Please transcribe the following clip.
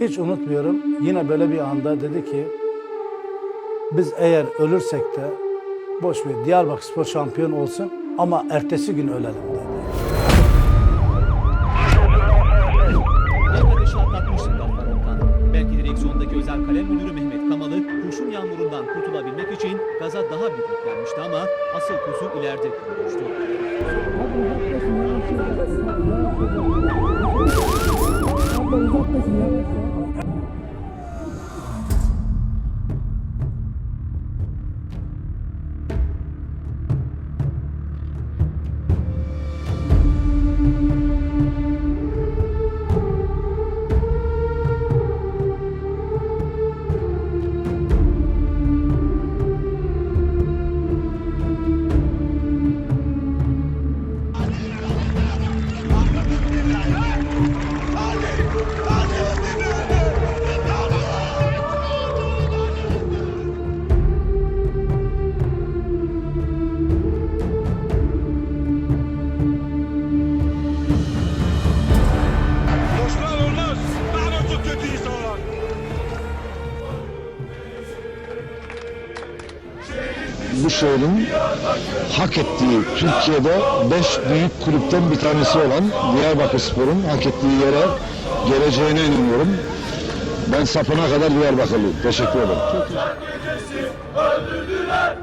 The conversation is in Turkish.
Hiç unutmuyorum. Yine böyle bir anda dedi ki biz eğer ölürsek de boş ver Diyarbakır Spor şampiyon olsun ama ertesi gün ölelim dedi. Özel kalem müdürü Mehmet Kamalı kurşun yağmurundan kurtulabilmek için gaza daha bir yüklenmişti ama asıl kusur ileride kurulmuştu. Boşlar bu şehrin hak ettiği Türkiye'de beş büyük kulüpten bir tanesi olan Diyarbakır Spor'un hak ettiği yere geleceğine inanıyorum. Ben sapına kadar Diyarbakırlıyım. Teşekkür ederim. Öldürdüler hepimizi öldürdüler